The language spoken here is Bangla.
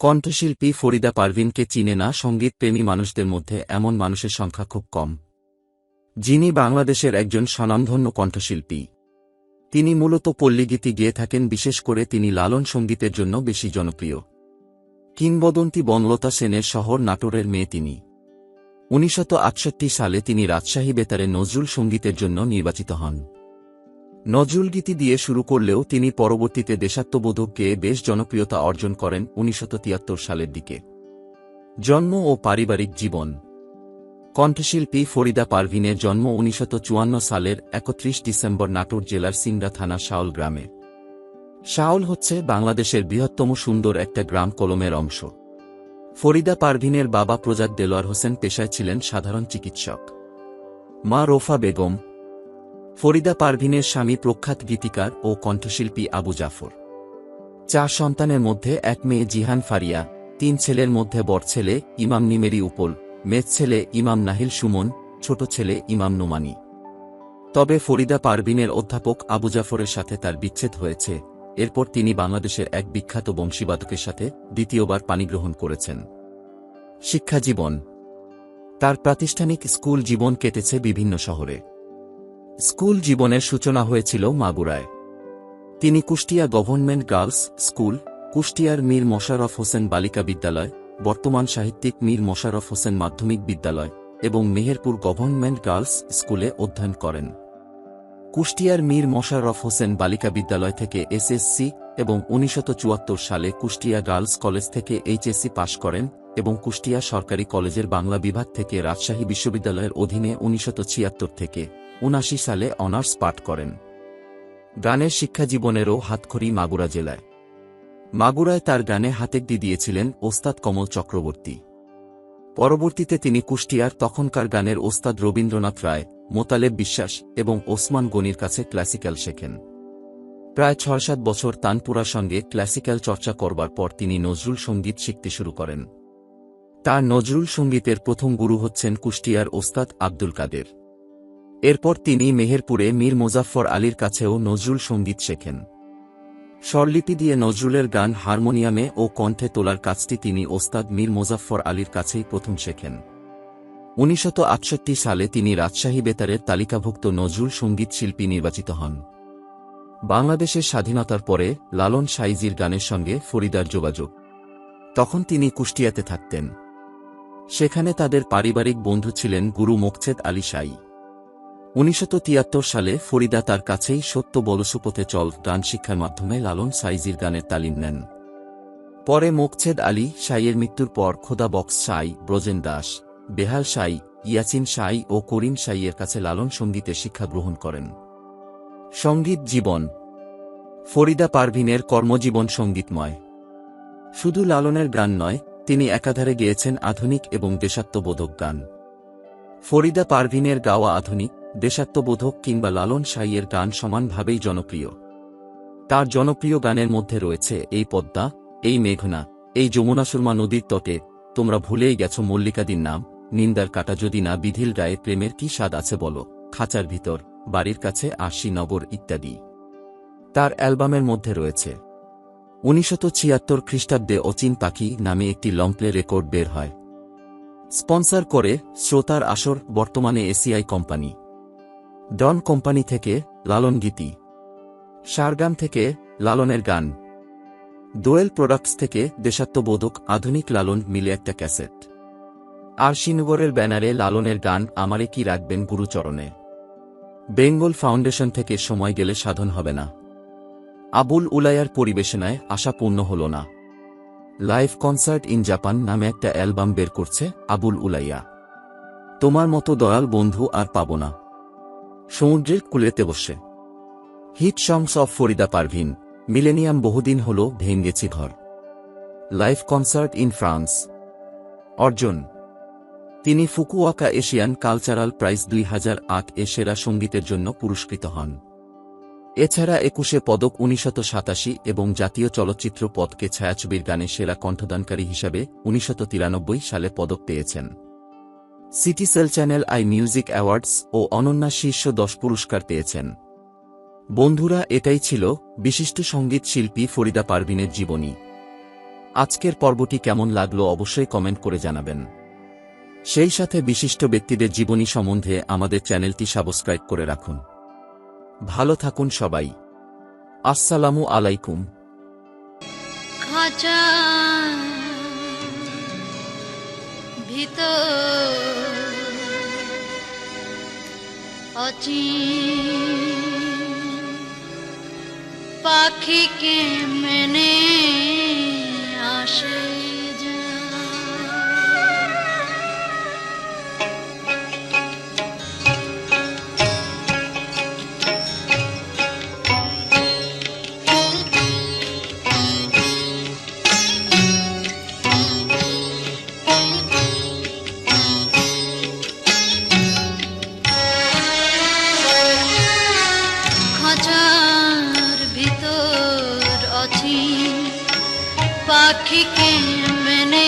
কণ্ঠশিল্পী ফরিদা পারভিনকে চিনে না সঙ্গীতপ্রেমী মানুষদের মধ্যে এমন মানুষের সংখ্যা খুব কম। যিনি বাংলাদেশের একজন স্বনামধন্য কণ্ঠশিল্পী। তিনি মূলত পল্লীগীতি গেয়ে থাকেন, বিশেষ করে তিনি লালন সঙ্গীতের জন্য বেশি জনপ্রিয়। কিংবদন্তি বনলতা সেনের শহর নাটোরের মেয়ে তিনি। উনিশশো আটষট্টি সালে তিনি রাজশাহী বেতারে নজরুল সঙ্গীতের জন্য নির্বাচিত হন। নজরুল গীতি দিয়ে শুরু করলেও তিনি পরবর্তীতে দেশাত্মবোধক গেয়ে বেশ জনপ্রিয়তা অর্জন করেন উনিশশো তিয়াত্তর সালের দিকে। জন্ম ও পারিবারিক জীবন। কণ্ঠশিল্পী ফরিদা পারভিনের জন্ম উনিশশো চুয়ান্ন সালের একত্রিশ ডিসেম্বর নাটোর জেলার সিংড়া থানা শাওল গ্রামে। শাওল হচ্ছে বাংলাদেশের বৃহত্তম সুন্দর একটা গ্রাম কলমের অংশ। ফরিদা পারভিনের বাবা প্রজাত দেলোয়ার হোসেন পেশায় ছিলেন সাধারণ চিকিৎসক। মা রোফা বেগম ফরিদা পারভিনের স্বামী প্রখ্যাত গীতিকার ও কণ্ঠশিল্পী আবু জাফর। চার সন্তানের মধ্যে এক মেয়ে জিহান ফারিয়া, তিন ছেলের মধ্যে বড় ছেলে ইমাম নিমেরি উপল, মেজ ছেলে ইমাম নাহিল সুমন, ছোট ছেলে ইমাম নোমানি। তবে ফরিদা পারভিনের অধ্যাপক আবু জাফরের সাথে তার বিচ্ছেদ হয়েছে। এরপর তিনি বাংলাদেশের এক বিখ্যাত বংশীবাদকের সাথে দ্বিতীয়বার পানিগ্রহণ করেছেন। শিক্ষাজীবন তার প্রাতিষ্ঠানিক স্কুল জীবন কেটেছে বিভিন্ন শহরে। স্কুল জীবনের সূচনা হয়েছিল মাগুরায়। তিনি কুষ্টিয়া গভর্নমেন্ট গার্লস স্কুল, কুষ্টিয়ার মীর মোশারফ হোসেন বালিকা বিদ্যালয়, বর্তমান সাহিত্যিক মীর মোশারফ হোসেন মাধ্যমিক বিদ্যালয় এবং মেহেরপুর গভর্নমেন্ট গার্লস স্কুলে অধ্যয়ন করেন। কুষ্টিয়ার মীর মোশাররফ হোসেন বালিকা বিদ্যালয় থেকে এসএসসি এবং উনিশশো সালে কুষ্টিয়া গার্লস কলেজ থেকে এইচএসসি পাশ করেন এবং কুষ্টিয়া সরকারি কলেজের বাংলা বিভাগ থেকে রাজশাহী বিশ্ববিদ্যালয়ের অধীনে উনিশশো ছিয়াত্তর থেকে উনাশি সালে অনার্স পাঠ করেন। গানের শিক্ষাজীবনেরও হাতখড়ি মাগুরা জেলায়। মাগুরায় তার গানে হাতেকদি দিয়েছিলেন ওস্তাদ কমল চক্রবর্তী। পরবর্তীতে তিনি কুষ্টিয়ার তখনকার গানের ওস্তাদ রবীন্দ্রনাথ রায়, মোতালেব বিশ্বাস এবং ওসমান গনির কাছে ক্লাসিক্যাল শেখেন। প্রায় ছয় সাত বছর তানপুরার সঙ্গে ক্লাসিক্যাল চর্চা করবার পর তিনি নজরুল সংগীত শিখতে শুরু করেন। তার নজরুল সঙ্গীতের প্রথম গুরু হচ্ছেন কুষ্টিয়ার ওস্তাদ আব্দুল কাদের। এরপর তিনি মেহেরপুরে মীর মোজাফফর আলীর কাছেও নজরুল সংগীত শেখেন। স্বরলিপি দিয়ে নজরুলের গান হারমোনিয়ামে ও কণ্ঠে তোলার কাজটি তিনি ওস্তাদ মীর মোজাফফর আলীর কাছেই প্রথম শেখেন। উনিশশত সালে তিনি রাজশাহী বেতারের তালিকাভুক্ত নজরুল সংগীত শিল্পী নির্বাচিত হন। বাংলাদেশের স্বাধীনতার পরে লালন সাইজির গানের সঙ্গে ফরিদার যোগাযোগ। তখন তিনি কুষ্টিয়াতে থাকতেন। সেখানে তাদের পারিবারিক বন্ধু ছিলেন গুরু মোকছেদ আলী সাই। উনিশশো তিয়াত্তর সালে ফরিদা তার কাছেই সত্য বলসুপথে চল গান শিক্ষার মাধ্যমে লালন সাইজির গানের তালিম নেন। পরে মোকছেদ আলী সাইয়ের মৃত্যুর পর খোদা বক্স সাই ব্রজেন দাস, বেহাল সাই ইয়াচিন সাই ও করিম সাইয়ের কাছে লালন সঙ্গীতে শিক্ষা গ্রহণ করেন। সংগীত জীবন। ফরিদা পারভিনের কর্মজীবন সঙ্গীতময়। শুধু লালনের গান নয়, তিনি একাধারে গেয়েছেন আধুনিক এবং দেশাত্মবোধক গান। ফরিদা পারভিনের গাওয়া আধুনিক দেশাত্মবোধক কিংবা লালন সাইয়ের গান সমানভাবেই জনপ্রিয়। তার জনপ্রিয় গানের মধ্যে রয়েছে এই পদ্মা, এই মেঘনা, এই যমুনা সুরমা নদীর তটে। তোমরা ভুলেই গেছো মল্লিকাদির নাম, নিন্দার কাটা যদি না বিধিল গায়ে প্রেমের কি স্বাদ আছে বলো? খাঁচার ভিতর, বাড়ির কাছে আশি নগর ইত্যাদি। তার অ্যালবামের মধ্যে রয়েছে। উনিশশত ছিয়াত্তর খ্রিস্টাব্দে অচিন পাখি নামে একটি লংপ্লে রেকর্ড বের হয়। স্পন্সর করে শ্রোতার আসর বর্তমানে এসিআই কোম্পানি। ডন কোম্পানি থেকে লালন গীতি। সারগান থেকে লালনের গান। দোয়েল প্রোডাক্টস থেকে দেশাত্মবোধক আধুনিক লালন মিলে একটা ক্যাসেট। আর শ্রীনগরের ব্যানারে লালনের গান আমারে কি রাখবেন গুরুচরণে। বেঙ্গল ফাউন্ডেশন থেকে সময় গেলে সাধন হবে না। আবুল উলায়ার পরিবেশনায় আশা পূর্ণ হল না। লাইভ কনসার্ট ইন জাপান নামে একটা অ্যালবাম বের করছে আবুল উলাইয়া। তোমার মতো দয়াল বন্ধু আর পাব না। সমুদ্রের কুলেতে বসে। Hit songs of Farida Parveen, millennium বহুদিন হল ভেঙ্গেছি ঘর। Live concert in France. অর্জন। তিনি ফুকুয়াকা এশিয়ান কালচারাল প্রাইজ দুই হাজার আট এ সেরা সঙ্গীতের জন্য পুরস্কৃত হন। এছাড়া একুশে পদক উনিশশত সাতাশি এবং জাতীয় চলচ্চিত্র পদকে ছায়াছবির গানে সেরা কণ্ঠদানকারী হিসাবে উনিশশত সালে পদক পেয়েছেন। City Cell Channel I Music Awards ও অনন্যা শীর্ষ দশ পুরস্কার পেয়েছেন। বন্ধুরা, এটাই ছিল বিশিষ্ট সংগীত শিল্পী ফরিদা পারভিনের জীবনী। আজকের পর্বটি কেমন লাগল অবশ্যই কমেন্ট করে জানাবেন। সেই সাথে বিশিষ্ট ব্যক্তিদের জীবনী সম্বন্ধে আমাদের চ্যানেলটি সাবস্ক্রাইব করে রাখুন। ভালো থাকুন সবাই। আসসালামু আলাইকুম। ভিতর পাখিকে মেনে पाखी के मैंने